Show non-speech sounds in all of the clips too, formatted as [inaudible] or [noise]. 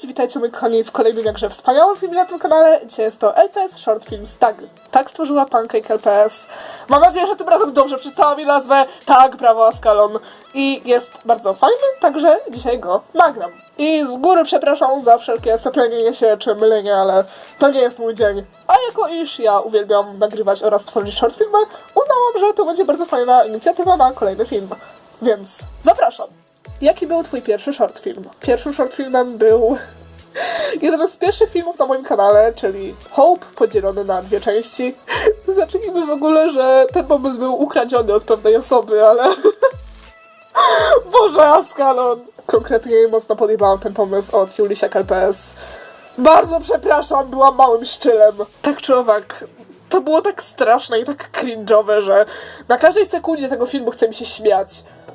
Cześć, witajcie moi kochani w kolejnym jakże wspaniałym filmie na tym kanale. Dzisiaj jest to LPS Short Film Stag. Tak stworzyła Pancake LPS. Mam nadzieję, że tym razem dobrze przeczytałam jej nazwę. Tak, brawo Ascalon. I jest bardzo fajny, także dzisiaj go nagram. I z góry przepraszam za wszelkie seplenienie się czy mylenie, ale to nie jest mój dzień. A jako iż ja uwielbiam nagrywać oraz tworzyć short filmy, uznałam, że to będzie bardzo fajna inicjatywa na kolejny film. Więc zapraszam. Jaki był twój pierwszy short film? Pierwszym short filmem był [laughs] jeden z pierwszych filmów na moim kanale, czyli Hope, podzielony na dwie części. [laughs] Zacznijmy w ogóle, że ten pomysł był ukradziony od pewnej osoby, ale... [laughs] Boże, Askalon! Konkretnie mocno podjebałam ten pomysł od Julisia KLPS. Bardzo przepraszam, byłam małym szczylem. Tak czy owak, to było tak straszne i tak cringe'owe, że na każdej sekundzie tego filmu chce mi się śmiać.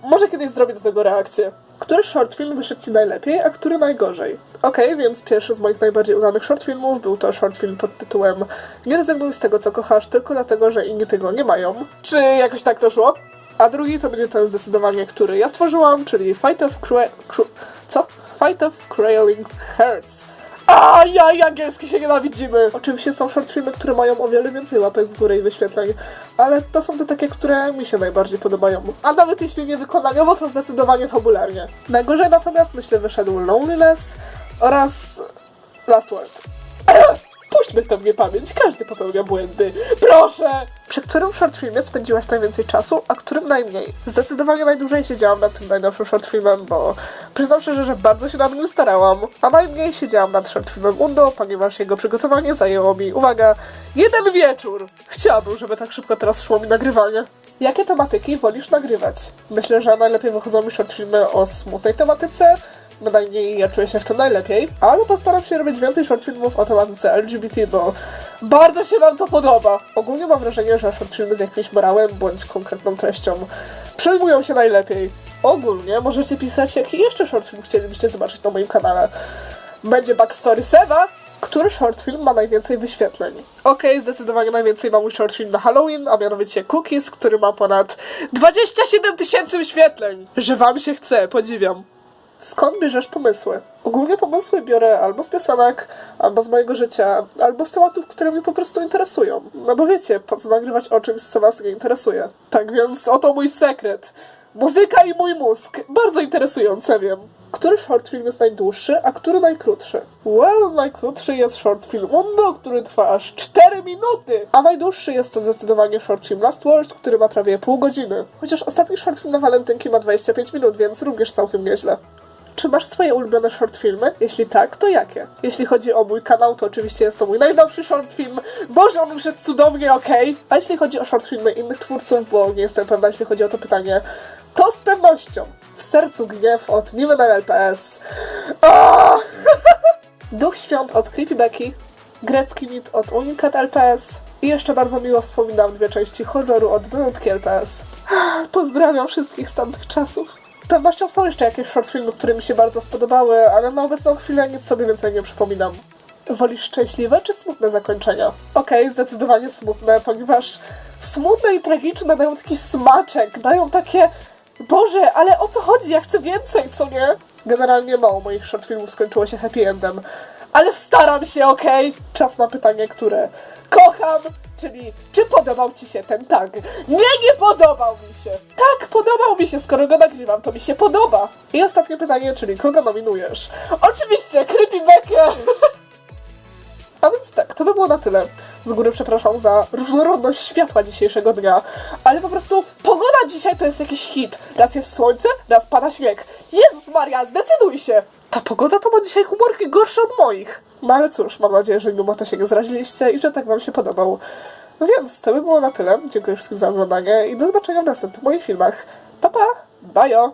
Może kiedyś zrobię do tego reakcję. Który short film wyszedł ci najlepiej, a który najgorzej? Okej, więc pierwszy z moich najbardziej udanych short filmów był to short film pod tytułem Nie rezygnuj z tego, co kochasz, tylko dlatego, że inni tego nie mają. Czy jakoś tak to szło? A drugi to będzie ten zdecydowanie, który ja stworzyłam, czyli Fight of Cra... Cru... Co? Fight of Crawling Hearts. A ja angielski się nienawidzimy! Oczywiście są short filmy, które mają o wiele więcej łapek w górę i wyświetleń, ale to są te takie, które mi się najbardziej podobają. A nawet jeśli nie wykonaniowo, to zdecydowanie fabularnie. Najgorzej natomiast myślę wyszedł Loneliness oraz Last Word. Puśćmy to w niepamięć, każdy popełnia błędy. Proszę! Przy którym short filmie spędziłaś najwięcej czasu, a którym najmniej? Zdecydowanie najdłużej siedziałam nad tym najnowszym short filmem, bo przyznam szczerze, że bardzo się nad nim starałam. A najmniej siedziałam nad short filmem Undo, ponieważ jego przygotowanie zajęło mi, uwaga, jeden wieczór! Chciałabym, żeby tak szybko teraz szło mi nagrywanie. Jakie tematyki wolisz nagrywać? Myślę, że najlepiej wychodzą mi short filmy o smutnej tematyce, Bynajmniej ja czuję się w tym najlepiej, ale postaram się robić więcej short filmów o tematyce LGBT, bo bardzo się wam to podoba. Ogólnie mam wrażenie, że short filmy z jakimś morałem bądź konkretną treścią przyjmują się najlepiej. Ogólnie możecie pisać, jaki jeszcze short film chcielibyście zobaczyć na moim kanale. Będzie backstory Seva, który short film ma najwięcej wyświetleń? Okej, zdecydowanie najwięcej ma mój short film na Halloween, a mianowicie Cookies, który ma ponad 27 tysięcy wyświetleń. Że wam się chce, podziwiam. Skąd bierzesz pomysły? Ogólnie pomysły biorę albo z piosenek, albo z mojego życia, albo z tematów, które mnie po prostu interesują. No bo wiecie, po co nagrywać o czymś, co was nie interesuje. Tak więc oto mój sekret. Muzyka i mój mózg. Bardzo interesujące, wiem. Który short film jest najdłuższy, a który najkrótszy? Well, najkrótszy jest short film Undo, który trwa aż 4 minuty, a najdłuższy jest to zdecydowanie short film Last Word, który ma prawie pół godziny. Chociaż ostatni short film na walentynki ma 25 minut, więc również całkiem nieźle. Czy masz swoje ulubione short filmy? Jeśli tak, to jakie? Jeśli chodzi o mój kanał, to oczywiście jest to mój najnowszy short film. Boże, on wyszedł cudownie, okej. A jeśli chodzi o short filmy innych twórców, bo nie jestem pewna, jeśli chodzi o to pytanie, to z pewnością w sercu gniew od na LPS. [laughs] Duch Świąt od Creepy Becky, Grecki Mit od Unikat LPS i jeszcze bardzo miło wspominam dwie części horroru od Nutki LPS. [gasps] Pozdrawiam wszystkich z tamtych czasów. Z pewnością są jeszcze jakieś short filmy, które mi się bardzo spodobały, ale na obecną chwilę nic sobie więcej nie przypominam. Wolisz szczęśliwe czy smutne zakończenia? Okej, zdecydowanie smutne, ponieważ smutne i tragiczne dają taki smaczek, dają takie Boże, ale o co chodzi? Ja chcę więcej, co nie? Generalnie mało moich short filmów skończyło się happy endem. Ale staram się, okej? Czas na pytanie, które kocham, czyli czy podobał Ci się ten tag? Nie, nie podobał mi się! Tak, podobał mi się, skoro go nagrywam, to mi się podoba. I ostatnie pytanie, czyli kogo nominujesz? Oczywiście, Creepy Becker! [laughs] A więc tak, to by było na tyle. Z góry przepraszam za różnorodność światła dzisiejszego dnia, ale po prostu pogoda dzisiaj to jest jakiś hit. Raz jest słońce, raz pada śnieg. Jezus Maria, zdecyduj się! Ta pogoda to ma dzisiaj humorki gorsze od moich. No ale cóż, mam nadzieję, że mimo to się nie zraziliście i że tak wam się podobał. Więc to by było na tyle. Dziękuję wszystkim za oglądanie i do zobaczenia w następnych moich filmach. Pa pa! Bajo!